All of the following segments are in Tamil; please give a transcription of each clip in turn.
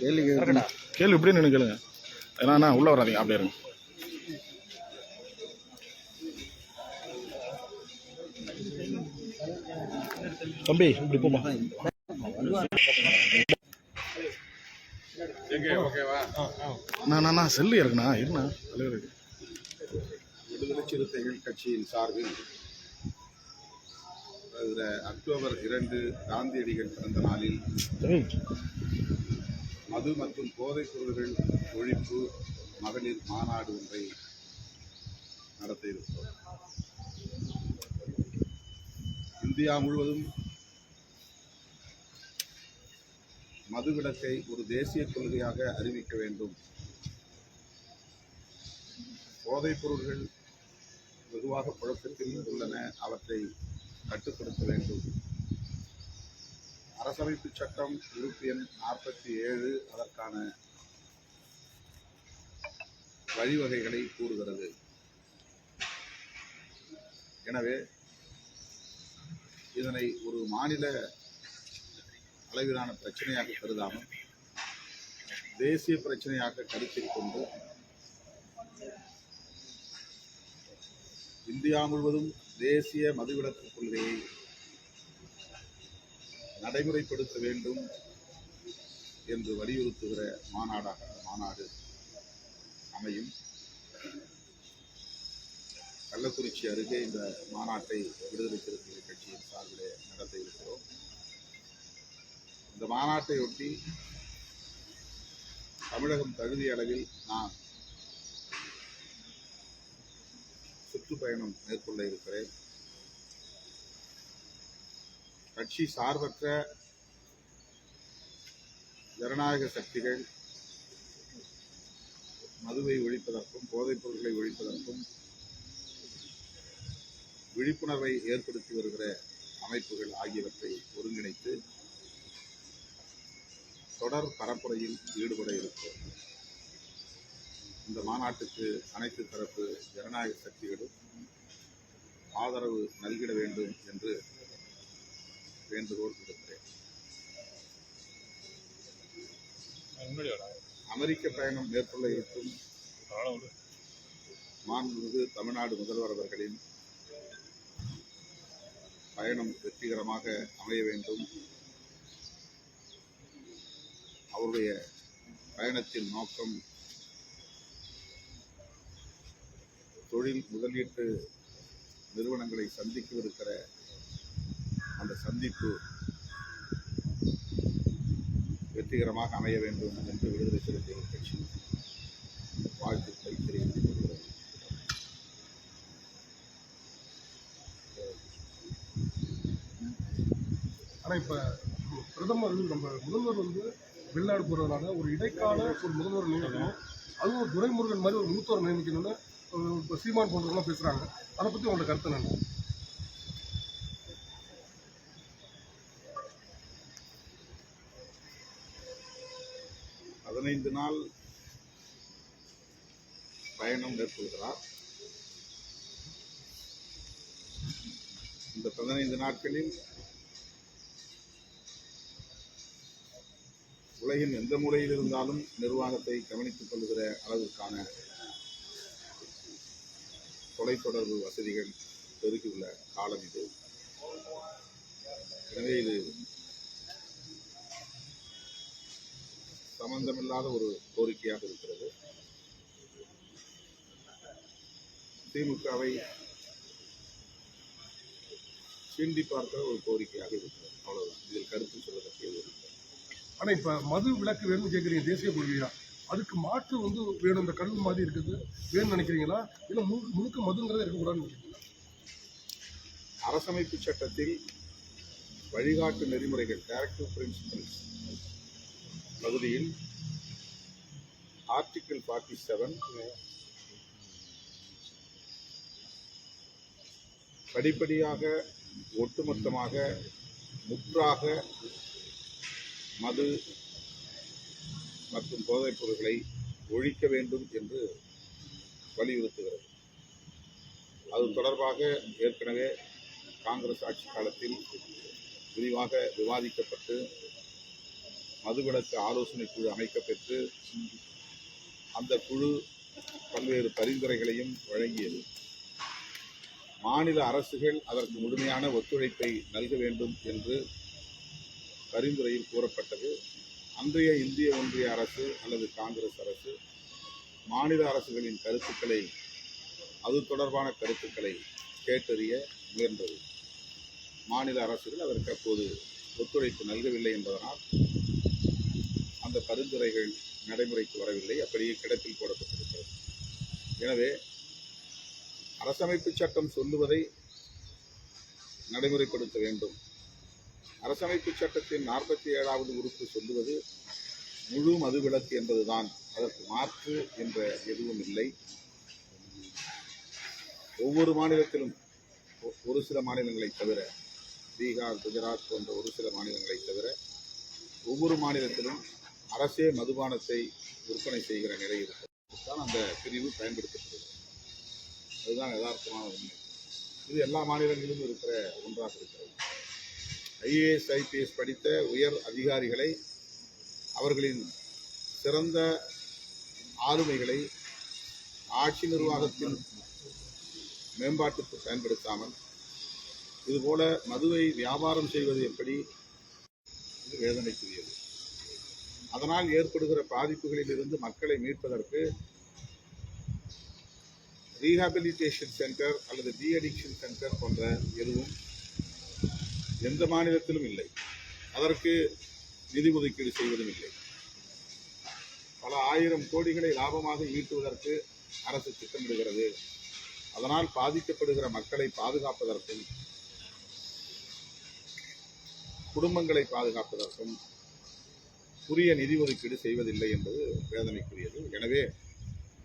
கேள்வி கேள்வி இப்படியே நின்று கேளுங்க. ஏன்னா உள்ள வராதீங்க அப்படியே இருங்க. தம்பி இப்படி போமா அண்ணா செல்லு இருக்குண்ணா. இருண்ணா தலைவர் இருக்கு. விடுதலை சிறுத்தைகள் கட்சியின் சார்பில் அக்டோபர் இரண்டு காந்தியடிகள் பிறந்த நாளில் மது மற்றும் போதைப் பொருள்கள் ஒழிப்பு மகளிர் மாநாடு ஒன்றை நடத்த இருக்கிறோம் இந்தியா முழுவதும் மதுவிலக்கை ஒரு தேசிய கொள்கையாக அறிவிக்க வேண்டும். போதைப் பொருள்கள் வெகுவாக புழக்கத்தில் உள்ளன. அவற்றை கட்டுப்படுத்த வேண்டும். அரசமைப்பு சட்டம் உறுப்பு எண் நாற்பத்தி ஏழு அதற்கான வழிவகைகளை கூறுகிறது. எனவே இதனை ஒரு மாநில அளவிலான பிரச்சனையாக கருதாமல் தேசிய பிரச்சனையாக கருத்தில் கொண்டு இந்தியா முழுவதும் தேசிய மதுவிலக்கு கொள்கையை நடைமுறைப்படுத்த வேண்டும் என்று வலியுறுத்துகிற மாநாடாக அந்த மாநாடு அமையும். கள்ளக்குறிச்சி அருகே இந்த மாநாட்டை விடுதலை சிறுத்தைகள் கட்சியின் சார்பிலே நடத்த இருக்கிறோம். இந்த மாநாட்டையொட்டி தமிழகம் தகுதிய அளவில் நான் சுற்றுப்பயணம் மேற்கொள்ள இருக்கிறேன். கட்சி சார்பற்ற ஜனநாயக சக்திகள் மதுவை ஒழிப்பதற்கும் போதைப் பொருட்களை ஒழிப்பதற்கும் விழிப்புணர்வை ஏற்படுத்தி வருகிற அமைப்புகள் ஆகியவற்றை ஒருங்கிணைத்து தொடர் பரப்புரையில் ஈடுபட இருக்கிறோம் இந்த மாநாட்டுக்கு அனைத்து தரப்பு ஜனநாயக சக்திகளும் ஆதரவு நல்கிட வேண்டும் என்று வேண்டுகோள் விடுக்கிறேன் அமெரிக்க பயணம் மேற்கொள்ள இருக்கும். மாண்புமிகு தமிழ்நாடு முதல்வர் அவர்களின் பயணம் வெற்றிகரமாக அமைய வேண்டும். அவருடைய பயணத்தின் நோக்கம் தொழில் முதலீட்டு நிறுவனங்களை சந்திக்கவிருக்கிற அந்த சந்திப்பு வெற்றிகரமாக அமைய வேண்டும் என்று விடுதலை சிறுத்தைகள் கட்சி வாழ்த்துக்களை தெரிவித்துக் கொள்கிறது ஆனால் இப்போ பிரதமர் நம்ம முதல்வர் வந்து வெளிநாடு போகிறதுனால ஒரு இடைக்கால ஒரு முதல்வர் நியமிக்கணும் அதுவும் ஒரு துரைமுருகன் மாதிரி ஒரு மூத்தவர் நியமிக்கணும்னு இப்போ சீமான் போன்றவங்களாம் பேசுகிறாங்க அதை பற்றி உங்களோட கருத்து என்ன பதினைந்து நாள் பயணம் மேற்கொள்கிறார். இந்த பதினைந்து நாட்களில் உலகின் எந்த மூலையில் இருந்தாலும் நிர்வாகத்தை கவனித்துக் கொள்கிற அளவிற்கான தொலைத்தொடர்பு வசதிகள் பெருகியுள்ள காலம் இது. எனவே இது சம்பந்தமில்லாத ஒரு கோரிக்கையாக இருக்கிறது. திமுகவை சீண்டி பார்க்கிற ஒரு கோரிக்கையாக இருக்கிறது. அவ்வளவுதான். இதில் கருத்து இல்லை. ஆனால் இப்போ மது விலக்கு வேணும்னு கேட்குறீங்க தேசிய கொள்கையா? அதுக்கு மாற்று வந்து வேணும். இந்த கல்வி மாதிரி இருக்குது. வேணும்னு நினைக்கிறீங்களா? இல்லை முழு முழுக்க மதுங்கிறதே இருக்கக்கூடாதுன்னு நினைக்கிறீங்களா? அரசமைப்பு சட்டத்தில் வழிகாட்டு நெறிமுறைகள் டைரக்டிவ் பிரின்சிபல்ஸ் பகுதியில் ஆர்டிக்கிள் ஃபார்ட்டி செவன் படிப்படியாக ஒட்டுமொத்தமாக முற்றாக மது மற்றும் போதைப் பொருட்களை ஒழிக்க வேண்டும் என்று வலியுறுத்துகிறது. அது தொடர்பாக ஏற்கனவே காங்கிரஸ் ஆட்சி காலத்தில் விரிவாக விவாதிக்கப்பட்டு மதுவிலக்கு ஆலோசனை குழு அமைக்கப்பெற்று அந்த குழு பல்வேறு பரிந்துரைகளையும் வழங்கியது. மாநில அரசுகள் அதற்கு முழுமையான ஒத்துழைப்பை நல்க வேண்டும் என்று பரிந்துரையில் கூறப்பட்டது. அன்றைய இந்திய ஒன்றிய அரசு அல்லது காங்கிரஸ் அரசு மாநில அரசுகளின் கருத்துக்களை அது தொடர்பான கருத்துக்களை கேட்டறிய முயன்றது. மாநில அரசுகள் அதற்கு அப்போது ஒத்துழைப்பு நல்கவில்லை என்பதனால் அந்த பரிந்துரைகள் நடைமுறைக்கு வரவில்லை. அப்படியே கிடப்பில் போடப்பட்டிருக்கிறது. எனவே அரசமைப்பு சட்டம் சொல்லுவதை நடைமுறைப்படுத்த வேண்டும். அரசமைப்பு சட்டத்தின் நாற்பத்தி ஏழாவது உறுப்பு சொல்லுவது முழு மதுவிலக்கு என்பதுதான். அதற்கு மாற்று என்ற எதுவும் இல்லை. ஒவ்வொரு மாநிலத்திலும் ஒ- ஒரு சில மாநிலங்களை தவிர பீகார் குஜராத் போன்ற ஒரு சில மாநிலங்களை தவிர ஒவ்வொரு மாநிலத்திலும் அரசே மதுபானத்தை விற்பனை செய்கிற நிலை இருக்கிறதுதான் அந்த பிரிவு பயன்படுத்தப்படுகிறது. அதுதான் யதார்த்தமான உண்மை. இது எல்லா மாநிலங்களிலும் இருக்கிற ஒன்றாக இருக்கிறது. ஐஏஎஸ் ஐபிஎஸ் படித்த உயர் அதிகாரிகளை அவர்களின் சிறந்த ஆளுமைகளை ஆட்சி நிர்வாகத்தின் மேம்பாட்டுக்கு பயன்படுத்தாமல் இதுபோல மதுவை வியாபாரம் செய்வது எப்படி? வேதனைக்குரியது. அதனால் ஏற்படுகிற பாதிப்புகளில் இருந்து மக்களை மீட்பதற்கு ரீஹாபிலிட்டேஷன் சென்டர் அல்லது டி அடிக்ஷன் சென்டர் போன்ற எதுவும் எந்த மாநிலத்திலும் இல்லை. அதற்கு நிதி ஒதுக்கீடு செய்வதும் இல்லை. பல ஆயிரம் கோடிகளை லாபமாக ஈட்டுவதற்கு அரசு திட்டமிடுகிறது. அதனால் பாதிக்கப்படுகிற மக்களை பாதுகாப்பதற்கும் குடும்பங்களை பாதுகாப்பதற்கும் உரிய நிதி ஒதுக்கீடு செய்வதில்லை என்பது வேதனைக்குரியது. எனவே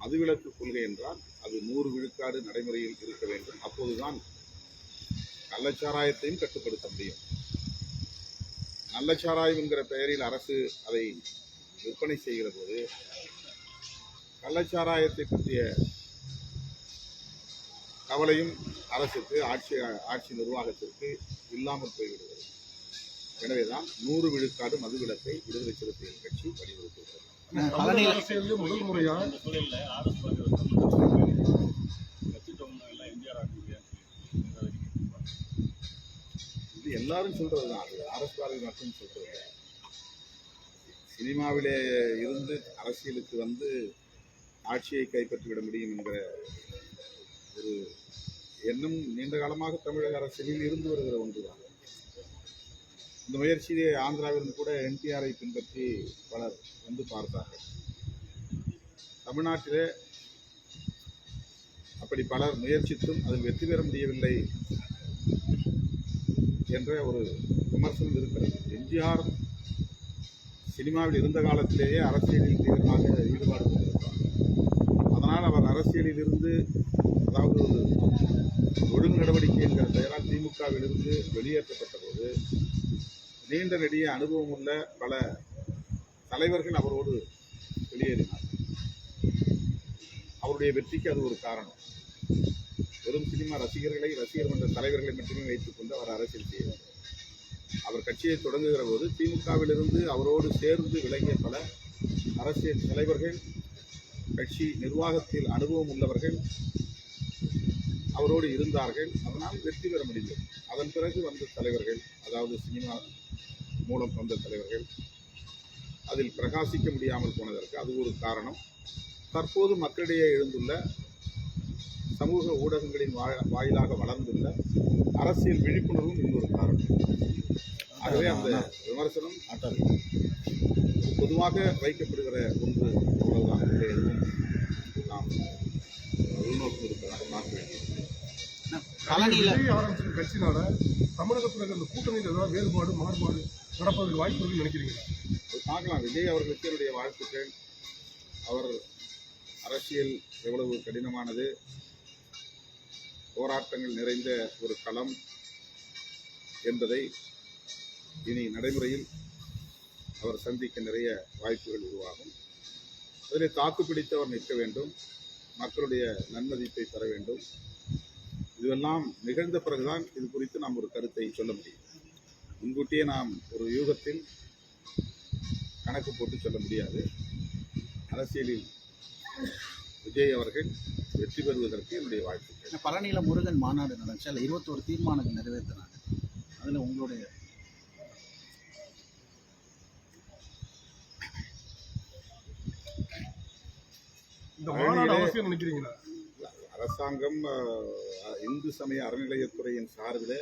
மதுவிலக்கு கொள்கை என்றால் அது நூறு விழுக்காடு நடைமுறையில் இருக்க வேண்டும். அப்போதுதான் கள்ளச்சாராயத்தையும் கட்டுப்படுத்த முடியும். நல்லச்சாராயம் என்கிற பெயரில் அரசு அதை விற்பனை செய்கிற போது கள்ளச்சாராயத்தை பற்றிய கவலையும் அரசுக்கு ஆட்சி ஆட்சி நிர்வாகத்திற்கு இல்லாமல் போய்விடுகிறது. எனவேதான் நூறு விழுக்காடு மதுவிலக்கை விடுதலை சிறுத்தைகள் கட்சி வலியுறுத்துகிறது அரசியலில் முதல் முறையா இது எல்லாரும் சொல்றது தான் அது ஆர்எஸ் பாரதி மட்டும் சொல்றது. சினிமாவிலே இருந்து அரசியலுக்கு வந்து ஆட்சியை கைப்பற்றிவிட முடியும் என்கிற ஒரு எண்ணம் நீண்ட காலமாக தமிழக அரசியலில் இருந்து வருகிற ஒன்றுதான். இந்த முயற்சியை ஆந்திராவிலிருந்து கூட என்டிஆரை பின்பற்றி பலர் வந்து பார்த்தார்கள். தமிழ்நாட்டிலே அப்படி பலர் முயற்சித்தும் அதில் வெற்றி பெற முடியவில்லை என்ற ஒரு விமர்சனம் இருக்கிறது. எம்ஜிஆர் சினிமாவில் இருந்த காலத்திலேயே அரசியலில் தீவிரமாக ஈடுபாடு கொண்டிருந்தார். அதனால் அவர் அரசியலில் இருந்து அதாவது ஒரு ஒழுங்கு நடவடிக்கை என்கிற பெயரால் திமுகவிலிருந்து வெளியேற்றப்பட்ட போது நீண்ட நெடிய அனுபவம் உள்ள பல தலைவர்கள் அவரோடு வெளியேறினார். அவருடைய வெற்றிக்கு அது ஒரு காரணம். வெறும் சினிமா ரசிகர்களை ரசிகர் மன்ற தலைவர்களை மட்டுமே வைத்துக் கொண்டு அவர் அரசியல் செய்வார். அவர் கட்சியை தொடங்குகிற போது திமுகவிலிருந்து அவரோடு சேர்ந்து விலகிய பல அரசியல் தலைவர்கள் கட்சி நிர்வாகத்தில் அனுபவம் உள்ளவர்கள் அவரோடு இருந்தார்கள். அதனால் வெற்றி பெற முடிந்தது. அதன் பிறகு வந்த தலைவர்கள் அதாவது சினிமா மூலம் வந்த தலைவர்கள். அதில் பிரகாசிக்க முடியாமல் போனதற்கு அது ஒரு காரணம். தற்போது மக்களிடையே எழுந்துள்ள சமூக ஊடகங்களின் வாய- வாயிலாக வளர்ந்துள்ள அரசியல் விழிப்புணர்வும் இன்னொரு காரணம். ஆகவே அந்த விமர்சனம் பொதுவாக வைக்கப்படுகிற ஒன்று அவ்வளவுதான் எதுவும் நாம் உள்நோக்கம் இருப்பதாக பார்க்க வேண்டியது பழனியில ஆரம்பிச்சிருக்க கட்சினால தமிழகத்தில் அந்த கூட்டணியில் ஏதாவது வேறுபாடு மாறுபாடு நடப்பதற்கு வாய்ப்பு இருக்குன்னு நினைக்கிறீங்களா பார்க்கலாம். விஜய் அவர்களுக்கு என்னுடைய வாழ்த்துக்கள். அவர் அரசியல் எவ்வளவு கடினமானது. போராட்டங்கள் நிறைந்த ஒரு களம் என்பதை இனி நடைமுறையில் அவர் சந்திக்க நிறைய வாய்ப்புகள் உருவாகும். அதில் தாக்கு பிடித்து அவர் நிற்க வேண்டும். மக்களுடைய நன்மதிப்பை பெற வேண்டும். இதுவெல்லாம் நிகழ்ந்த பிறகுதான் இது குறித்து நாம் ஒரு கருத்தை சொல்ல முடியும். முன்கூட்டியே நாம் ஒரு யூகத்தில் கணக்கு போட்டு சொல்ல முடியாது. அரசியலில் விஜய் அவர்கள் வெற்றி பெறுவதற்கு என்னுடைய வாழ்த்துக்கள். இந்த பழனியில முருகன் மாநாடு நடந்துச்சு. அதில் இருபத்தோரு தீர்மானங்கள் நிறைவேற்றினாங்க. அதில் உங்களுடைய இந்த மாநாடு அவசியம் நினைக்கிறீங்களா? அரசாங்கம் இந்து சமய அறநிலையத்துறையின் சார்பில்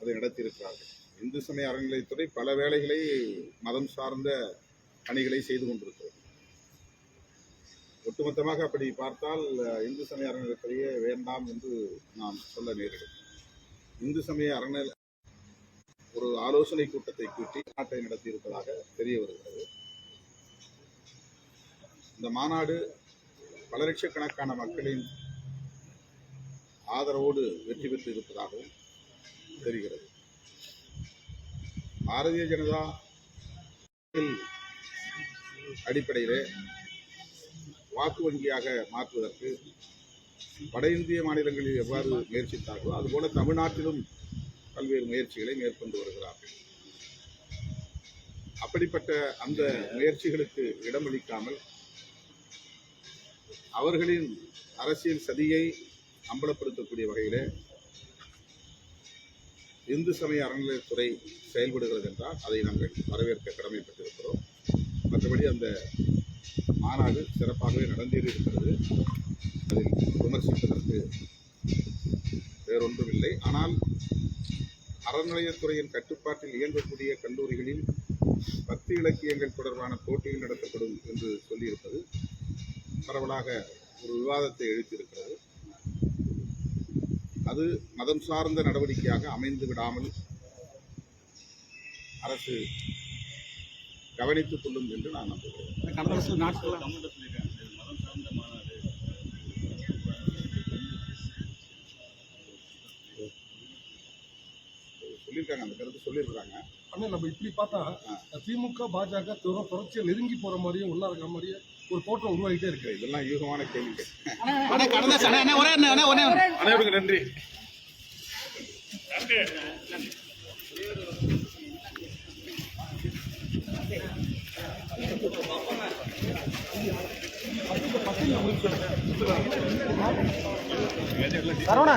அதை நடத்தியிருக்கிறார்கள். இந்து சமய அறநிலையத்துறை பல வேலைகளை மதம் சார்ந்த பணிகளை செய்து கொண்டிருக்கிறது. ஒட்டுமொத்தமாக அப்படி பார்த்தால் இந்து சமய அறநிலையத்துறையே வேண்டாம் என்று நாம் சொல்ல நேரிடும். இந்து சமய அறநிலை ஒரு ஆலோசனை கூட்டத்தை கூட்டி நாட்டை நடத்தியிருப்பதாக தெரிய வருகிறது. இந்த மாநாடு பல லட்சக்கணக்கான மக்களின் ஆதரவோடு வெற்றி பெற்று இருப்பதாகவும் தெரிகிறது. பாரதிய ஜனதா அடிப்படையிலே வாக்கு வங்கியாக மாற்றுவதற்கு வட இந்திய மாநிலங்களில் எவ்வாறு முயற்சித்தார்களோ அதுபோல தமிழ்நாட்டிலும் பல்வேறு முயற்சிகளை மேற்கொண்டு வருகிறார்கள். அப்படிப்பட்ட அந்த முயற்சிகளுக்கு இடமளிக்காமல் அவர்களின் அரசியல் சதியை அம்பலப்படுத்தக்கூடிய வகையில் இந்து சமய அறநிலையத்துறை செயல்படுகிறது என்றால் அதை நாங்கள் வரவேற்க கடமைப்பட்டிருக்கிறோம். மற்றபடி அந்த மாநாடு சிறப்பாகவே நடந்தேறியிருக்கிறது அதில் விமர்சிப்பதற்கு வேறொன்றும் இல்லை ஆனால் அறநிலையத்துறையின் கட்டுப்பாட்டில் இயங்கக்கூடிய கல்லூரிகளில் பக்தி இலக்கியங்கள் தொடர்பான போட்டிகள் நடத்தப்படும் என்று சொல்லியிருப்பது பரவலாக ஒரு விவாதத்தை எழுப்பியிருக்கிறது. அது மதம் சார்ந்த நடவடிக்கையாக அமைந்து விடாமல் அரசு கவனித்துக் கொள்ளும் என்று நான் நம்புகிறேன். கடந்த சொல்லியிருக்காங்க இது மதம் சார்ந்த மாநாடு சொல்லியிருக்காங்க அந்த கருத்து சொல்லியிருக்காங்க ஆனால் நம்ம இப்படி பார்த்தா திமுக பாஜக தொடர் தொடர்ச்சியாக நெருங்கி போற மாதிரியும் ஒன்றா இருக்கிற மாதிரியே ஒரு தோற்றம் உருவாகிட்டே இருக்கு இதெல்லாம் யூகமான கேள்வி கடந்த சடனே ஒரே ஒரே அனைவருக்கு நன்றி. சரவணா.